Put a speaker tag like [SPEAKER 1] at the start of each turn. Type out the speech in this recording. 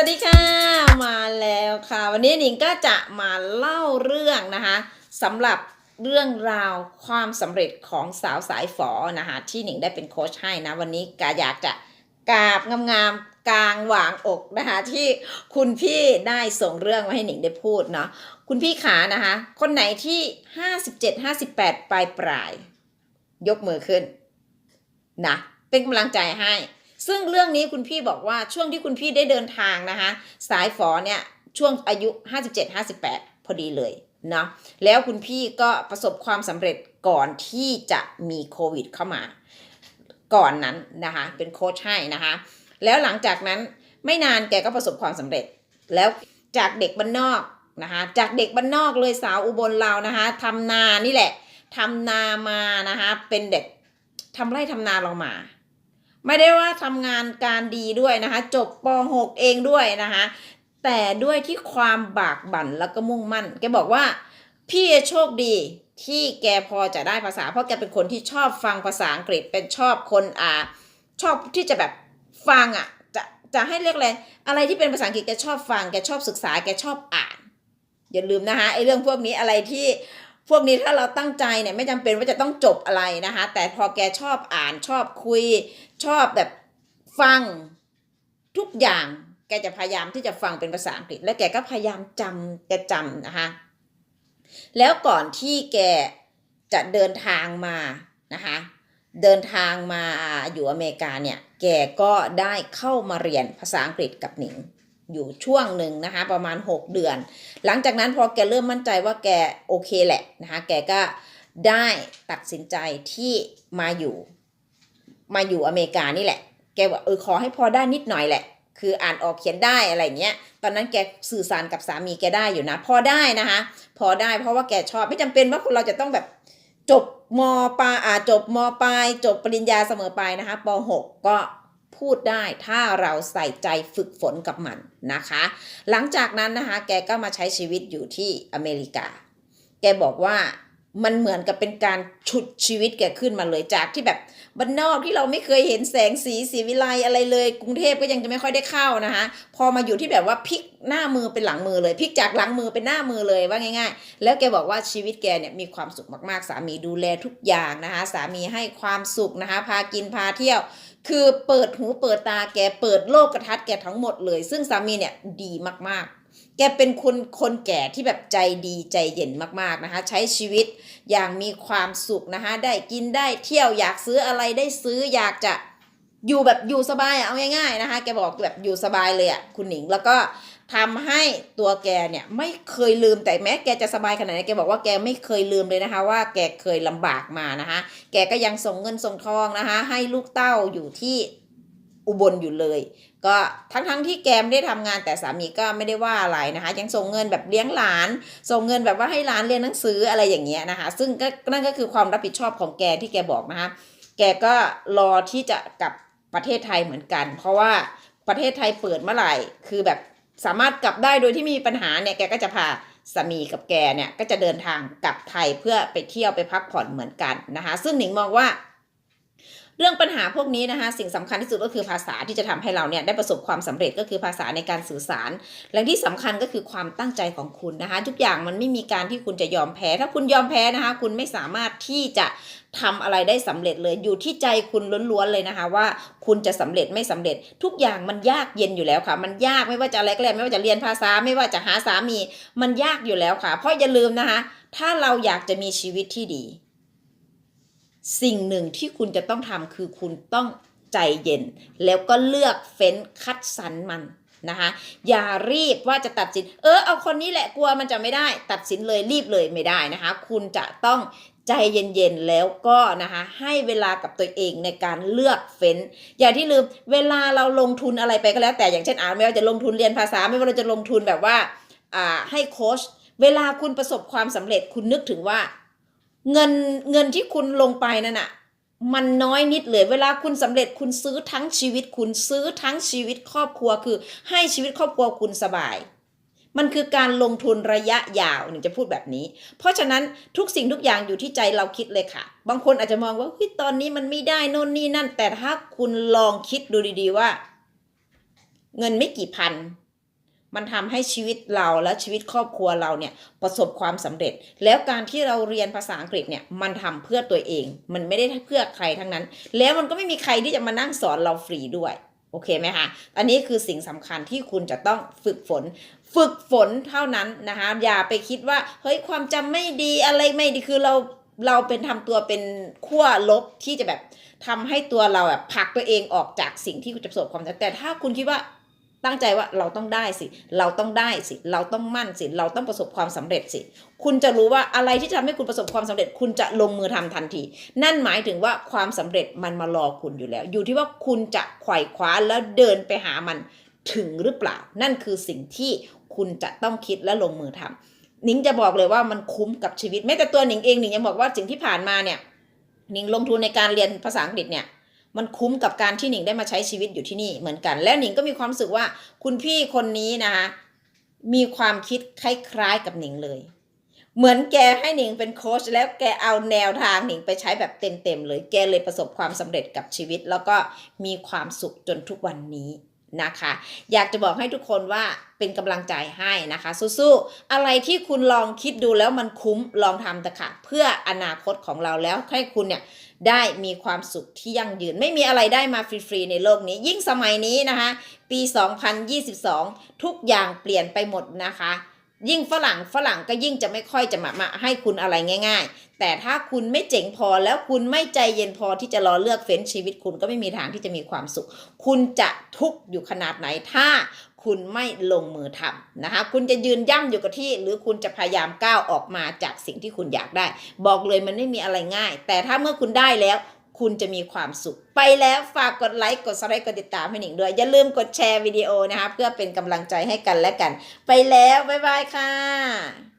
[SPEAKER 1] วัสดีค่ะ มาแล้วค่ะ วันนี้หนิงก็จะมาเล่าเรื่องนะคะสำหรับเรื่องราวความสำเร็จของสาวสายฝอนะคะที่หนิงได้เป็นโค้ชให้นะ วันนี้กาอยากจะกราบงามๆกลางหว่างอกนะคะที่คุณพี่ได้ส่งเรื่องมาให้หนิงได้พูดเนาะคุณพี่ขานะคะ คนไหนที่57 58ปดปลายปลายยกมือขึ้นนะเป็นกำลังใจให้ ซึ่งเรื่องนี้คุณพี่บอกว่าช่วงที่คุณพี่ได้เดินทางนะคะสายฝอเนี่ยช่วงอายุ 57-58 พอดีเลยเนาะแล้วคุณพี่ก็ประสบความสำเร็จก่อนที่จะมีโควิดเข้ามา ก่อนนั้นนะคะเป็นโค้ชให้นะคะแล้วหลังจากนั้นไม่นานแกก็ประสบความสำเร็จ แล้วจากเด็กบ้านนอกนะคะจากเด็กบ้านนอกเลยสาวอุบลเรานะคะทำนานี่แหละทำนามานะคะเป็นเด็กทำไร่ทำนาเรามา ไม่ได้ว่าทำงานการดีด้วยนะคะ จบป .6 เองด้วยนะคะ แต่ด้วยที่ความบากบั่นแล้วก็มุ่งมั่น แกบอกว่า พี่โชคดีที่แกพอจะได้ภาษา เพราะแกเป็นคนที่ชอบฟังภาษาอังกฤษเป็นชอบคนอ่า ชอบที่จะแบบฟังอะจะจะให้เรียกอะไรอะไรที่เป็นภาษาอังกฤษแกชอบฟังแกชอบศึกษาแกชอบอ่าน อย่าลืมนะคะไอ้เรื่องพวกนี้อะไรที่ พวกนี้ถ้าเราตั้งใจเนี่ยไม่จำเป็นว่าจะต้องจบอะไรนะคะ แต่พอแกชอบอ่านชอบคุย ชอบแบบฟังทุกอย่างแกจะพยายามที่จะฟังเป็นภาษาอังกฤษ และแกก็พยายามจำแกจำนะคะ แล้วก่อนที่แกจะเดินทางมานะคะเดินทางมาอยู่อเมริกาเนี่ย แกก็ได้เข้ามาเรียนภาษาอังกฤษกับหนิง อยู่ช่วงหนึ่งนะคะประมาณ 6 เดือน หลังจากนั้นพอแกเริ่มมั่นใจว่าแกโอเคแหละนะคะแกก็ได้ตัดสินใจที่มาอยู่ มาอยู่อเมริกานี่แหละ แกว่าเออขอให้พอได้นิดหน่อยแหละ คืออ่านออกเขียนได้อะไรเงี้ย ตอนนั้นแกสื่อสารกับสามีแกได้อยู่นะ พอได้นะคะ พอได้เพราะว่าแกชอบไม่จำเป็นว่าคนเราจะต้องแบบจบมปลายอ่าจบมปลายจบปริญญาเสมอไปนะคะป .6 ก็ พูดได้ถ้าเราใส่ใจฝึกฝนกับมันนะคะ หลังจากนั้นนะคะ แกก็มาใช้ชีวิตอยู่ที่อเมริกา แกบอกว่า มันเหมือนกับเป็นการฉุดชีวิตแกขึ้นมาเลยจากที่แบบบ้านนอกที่เราไม่เคยเห็นแสงสีสีวิไลอะไรเลย กรุงเทพก็ยังจะไม่ค่อยได้เข้านะคะ พอมาอยู่ที่แบบว่าพลิกหน้ามือเป็นหลังมือเลยพลิกจากหลังมือเป็นหน้ามือเลยว่าง่าย ๆ แล้วแกบอกว่าชีวิตแกเนี่ยมีความสุขมากๆ สามีดูแลทุกอย่างนะคะ สามีให้ความสุขนะคะ พากินพาเที่ยว คือเปิดหูเปิดตาแกเปิดโลกกระทัดแกทั้งหมดเลย ซึ่งสามีเนี่ยดีมากๆ แกเป็นคนคนแก่ที่แบบใจดีใจเย็นมากๆนะคะ ใช้ชีวิตอย่างมีความสุขนะคะ ได้กินได้เที่ยวอยากซื้ออะไรได้ซื้ออยากจะอยู่แบบอยู่สบายเอาง่ายๆนะคะ แกบอกแบบอยู่สบายเลยอะคุณหนิงแล้วก็ทำให้ตัวแกเนี่ยไม่เคยลืมแต่แม้แกจะสบายขนาดไหนแกบอกว่าแกไม่เคยลืมเลยนะคะ ว่าแกเคยลำบากมานะคะ แกก็ยังส่งเงินส่งทองนะคะ ให้ลูกเต้าอยู่ที่อุบลอยู่เลย ก็ทั้งๆทที่แกไม่ได้ทำงานแต่สามีก็ไม่ได้ว่าอะไรนะคะ ยังส่งเงินแบบเลี้ยงหลาน ส่งเงินแบบว่าให้หลานเรียนหนังสืออะไรอย่างเงี้ยนะคะ ซึ่งก็นั่นก็คือความรับผิดชอบของแกที่แกบอกนะคะแกก็รอที่จะกลับประเทศไทยเหมือนกัน เพราะว่าประเทศไทยเปิดเมื่อไหร่ คือแบบสามารถกลับได้โดยที่มีปัญหาเนี่ยแกก็จะพาสามีกับแกเนี่ยก็จะเดินทางกลับไทยเพื่อไปเที่ยวไปพักผ่อนเหมือนกันนะคะ ซึ่งหนิงมองว่า เรื่องปัญหาพวกนี้นะคะสิ่งสำคัญที่สุดก็คือภาษาที่จะทำให้เราเนี่ยได้ประสบความสำเร็จก็คือภาษาในการสื่อสาร และที่สำคัญก็คือความตั้งใจของคุณนะคะทุกอย่างมันไม่มีการที่คุณจะยอมแพ้ ถ้าคุณยอมแพ้นะคะคุณไม่สามารถที่จะทำอะไรได้สำเร็จเลยอยู่ที่ใจคุณล้วนๆเลยนะคะว่าคุณจะสำเร็จไม่สำเร็จ ทุกอย่างมันยากเย็นอยู่แล้วค่ะ มันยากไม่ว่าจะอะไรก็แล้วไม่ว่าจะเรียนภาษาไม่ว่าจะหาสามี มันยากอยู่แล้วค่ะ เพราะอย่าลืมนะคะ ถ้าเราอยากจะมีชีวิตที่ดี สิ่งหนึ่งที่คุณจะต้องทำคือคุณต้องใจเย็น แล้วก็เลือกเฟ้นคัดสรรมันนะคะอย่ารีบว่าจะตัดสิน เออเอาคนนี้แหละกลัวมันจะไม่ได้ ตัดสินเลยรีบเลยไม่ได้นะคะ คุณจะต้องใจเย็นๆแล้วก็นะคะให้เวลากับตัวเองในการเลือกเฟ้น อย่าที่ลืมเวลาเราลงทุนอะไรไปก็แล้ว แต่อย่างเช่นอ่าไม่ว่าจะลงทุนเรียนภาษาไม่ว่าเราจะลงทุนแบบว่าอ่าให้โค้ชเวลาคุณประสบความสำเร็จคุณนึกถึงว่า เงินเงินที่คุณลงไปนั่นน่ะมันน้อยนิดเลยเวลาคุณสำเร็จคุณซื้อทั้งชีวิต คุณซื้อทั้งชีวิตครอบครัวคือ ให้ชีวิตครอบครัวคุณสบาย มันคือการลงทุนระยะยาวหนึ่งจะพูดแบบนี้ เพราะฉะนั้นทุกสิ่งทุกอย่างอยู่ที่ใจเราคิดเลยค่ะ บางคนอาจจะมองว่าตอนนี้มันไม่ได้โน่นนี่นั่น แต่ถ้าคุณลองคิดดูดีๆว่า เงินไม่กี่พัน มันทำให้ชีวิตเราและชีวิตครอบครัวเราเนี่ยประสบความสำเร็จ แล้วการที่เราเรียนภาษาอังกฤษเนี่ยมันทำเพื่อตัวเอง มันไม่ได้เพื่อใครทั้งนั้น แล้วมันก็ไม่มีใครที่จะมานั่งสอนเราฟรีด้วยโอเคไหมคะ อันนี้คือสิ่งสำคัญที่คุณจะต้องฝึกฝน ฝึกฝนเท่านั้นนะคะอย่าไปคิดว่าเฮ้ยความจำไม่ดีอะไรไม่ดีคือเราเราเป็นทำตัวเป็นขั้วลบที่จะแบบทำให้ตัวเราแบบผลักตัวเองออกจากสิ่งที่คุณจะประสบความสำเร็จแต่ถ้าคุณคิดว่า ตั้งใจว่าเราต้องได้สิ เราต้องได้สิ เราต้องมั่นสิ เราต้องประสบความสำเร็จสิ คุณจะรู้ว่าอะไรที่จะทำให้คุณประสบความสำเร็จ คุณจะลงมือทำทันที นั่นหมายถึงว่าความสำเร็จมันมารอคุณอยู่แล้ว อยู่ที่ว่าคุณจะไขว่คว้าแล้วเดินไปหามันถึงหรือเปล่า นั่นคือสิ่งที่คุณจะต้องคิดและลงมือทำหนิงจะบอกเลยว่ามันคุ้มกับชีวิตแม้แต่ตัวหนิงเองหนิงยังบอกว่าสิ่งที่ผ่านมาเนี่ยนิงลงทุนในการเรียนภาษาอังกฤษเนี่ย มันคุ้มกับการที่หนิงได้มาใช้ชีวิตอยู่ที่นี่เหมือนกัน แล้วหนิงก็มีความรู้สึกว่าคุณพี่คนนี้นะคะมีความคิดคล้ายๆกับหนิงเลย เหมือนแกให้หนิงเป็นโค้ชแล้วแกเอาแนวทางหนิงไปใช้แบบเต็มๆเลย แกเลยประสบความสำเร็จกับชีวิต แล้วก็มีความสุขจนทุกวันนี้ นะคะ อยากจะบอกให้ทุกคนว่าเป็นกำลังใจให้นะคะสู้ๆอะไรที่คุณลองคิดดูแล้วมันคุ้มลองทำเถอะค่ะ เพื่ออนาคตของเราแล้วให้คุณเนี่ยได้มีความสุขที่ยั่งยืน ไม่มีอะไรได้มาฟรีๆในโลกนี้ ยิ่งสมัยนี้นะคะ ปี 2022 ทุกอย่างเปลี่ยนไปหมดนะคะ ยิ่งฝรั่งฝรั่งก็ยิ่งจะไม่ค่อยจะมามาให้คุณอะไรง่าย ๆ แต่ถ้าคุณไม่เจ๋งพอแล้วคุณไม่ใจเย็นพอที่จะรอเลือกเฟ้นชีวิตคุณก็ไม่มีทางที่จะมีความสุข คุณจะทุกข์อยู่ขนาดไหนถ้าคุณไม่ลงมือทำนะคะ คุณจะยืนย่ำอยู่กับที่ หรือคุณจะพยายามก้าวออกมาจากสิ่งที่คุณอยากได้ บอกเลยมันไม่มีอะไรง่าย แต่ถ้าเมื่อคุณได้แล้ว คุณจะมีความสุข ไปแล้วฝากกดไลค์กดซับสไครต์กดติดตามให้หนิงด้วย อย่าลืมกดแชร์วิดีโอนะคะ เพื่อเป็นกำลังใจให้กันและกัน ไปแล้ว บ๊ายบายค่ะ